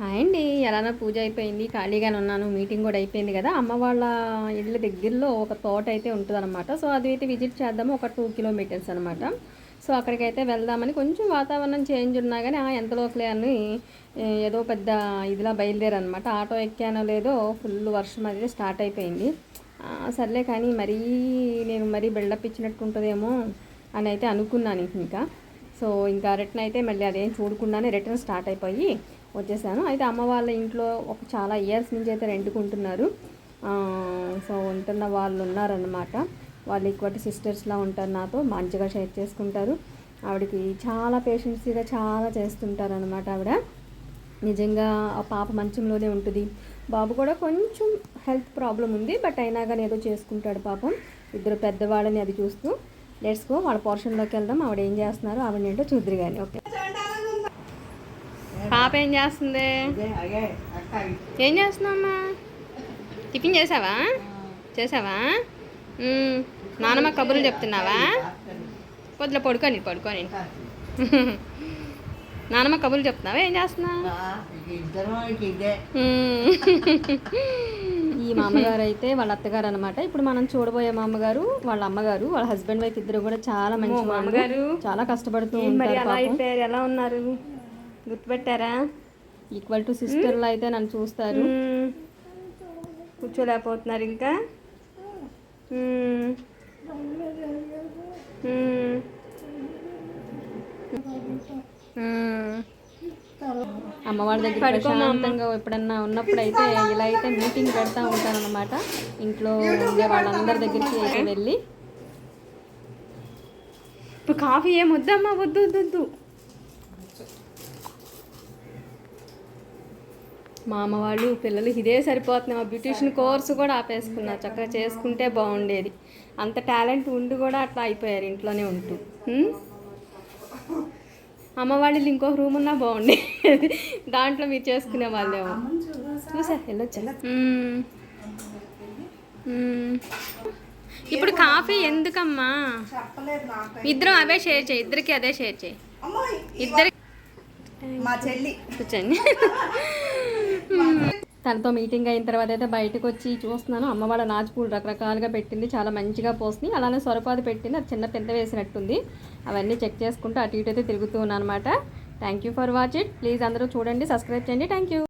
Hi అండి. ఎలానో పూజ అయిపోయింది. ఖాళీగానే ఉన్నాను. మీటింగ్ కూడా అయిపోయింది కదా. అమ్మ వాళ్ళ ఇళ్ళ దగ్గరలో ఒక తోట అయితే ఉంటుందన్నమాట. సో అది అయితే విజిట్ చేద్దాము. ఒక టూ కిలోమీటర్స్ అనమాట సో అక్కడికైతే వెళ్దామని కొంచెం వాతావరణం చేంజ్ ఉన్నా కానీ ఎంతలోకలే అని ఏదో పెద్ద ఇదిలా బయలుదేరనమాట ఆటో ఎక్కానో లేదో ఫుల్ వర్షం అది స్టార్ట్ అయిపోయింది. సర్లే కానీ మరీ నేను మరీ బిల్డప్ ఇచ్చినట్టు ఉంటుందేమో అని అయితే అనుకున్నాను ఇంకా. సో ఇంకా రిటర్న్ అయితే మళ్ళీ అదేం చూడకుండానే రిటర్న్ స్టార్ట్ అయిపోయి వచ్చేసాను. అయితే అమ్మ వాళ్ళ ఇంట్లో ఒక చాలా ఇయర్స్ నుంచి అయితే రెంట్కుంటున్నారు. సో ఉంటున్న వాళ్ళు ఉన్నారన్నమాట. వాళ్ళు ఈక్వటి సిస్టర్స్లా ఉంటారు నాతో మంచిగా షేర్ చేసుకుంటారు. ఆవిడకి చాలా పేషెన్సీగా చాలా చేస్తుంటారు అనమాట ఆవిడ. నిజంగా ఆ పాప మంచంలోనే ఉంటుంది. బాబు కూడా కొంచెం హెల్త్ ప్రాబ్లం ఉంది బట్ అయినా కానీ ఏదో చేసుకుంటాడు పాపం. ఇద్దరు పెద్దవాళ్ళని అది చూస్తూ లెట్స్ గో వాళ్ళ పోర్షన్లోకి వెళ్దాం. ఆవిడ ఏం చేస్తున్నారు? ఆవిడ ఏంటో చూద్దరు కానీ ఓకే. పాప ఏం చేస్తుంది? ఏం చేస్తున్నావమ్మా? టిఫిన్ చేసావా? చేసావా? మ్మ్. నానమ్మ కబుర్లు చెప్తున్నావా? కొద్దిలో పడుకొని పడుకొని. నానమ్మ కబుర్లు చెప్తున్నావా? ఏం చేస్తున్నావు. ఈ మామగారు అయితే వాళ్ళ అత్తగారు అనమాట ఇప్పుడు మనం చూడబోయే మామగారు వాళ్ళ అమ్మగారు వాళ్ళ హస్బెండ్ వైఫ్ ఇద్దరు కూడా చాలా మంచి మామగారు. చాలా కష్టపడుతూ ఉంటారు. ఎలా ఉన్నారు? గుర్తుపెట్టారా? ఈక్వల్ టు సిస్టర్లో అయితే నన్ను చూస్తారు. మ్మ్. కూర్చోలేకపోతున్నారు ఇంకా. మ్మ్. మ్మ్. అమ్మవారి దగ్గర ప్రశాంతంగా ఎప్పుడన్నా ఉన్నప్పుడు అయితే ఇలా అయితే మీటింగ్ పెడతా ఉంటాను అనమాట ఇంట్లో ఉండే వాళ్ళందరి దగ్గరికి అయితే వెళ్ళి. ఇప్పుడు కాఫీ ఏం వద్దమ్మా? వద్దు వద్దు వద్దు. మా అమ్మ వాళ్ళు పిల్లలు ఇదే సరిపోతుంది మా బ్యూటిషియన్ కోర్సు కూడా ఆపేసుకున్నారు. చక్కగా చేసుకుంటే బాగుండేది. అంత టాలెంట్ ఉండి కూడా అట్లా అయిపోయారు ఇంట్లోనే ఉంటూ? అమ్మ వాళ్ళ రూమ్ ఉన్నా బాగుండేది. దాంట్లో మీరు చేసుకునే వాళ్ళేమో. చూసా వెళ్ళొచ్చా. ఇప్పుడు కాఫీ ఎందుకమ్మా? ఇద్దరం అవే షేర్ చేయి. ఇద్దరికి అదే షేర్ చేయి. ఇద్దరి మా చెల్లి. కూర్చోండి. తనతో మీటింగ్ అయిన తర్వాత అయితే బయటకు వచ్చి చూస్తున్నాను. అమ్మవాడ వాళ్ళ నాచుపూలు రకరకాలుగా పెట్టింది. చాలా మంచిగా పోస్తుంది అలానే సొరపాది పెట్టింది. అది చిన్న పెద్ద వేసినట్టుంది. అవన్నీ చెక్ చేసుకుంటూ అటు ఇటు అయితే తిరుగుతూ ఉన్నాను అనమాట thank you for watch it please అందరూ చూడండి. సబ్స్క్రైబ్ చేయండి. Thank you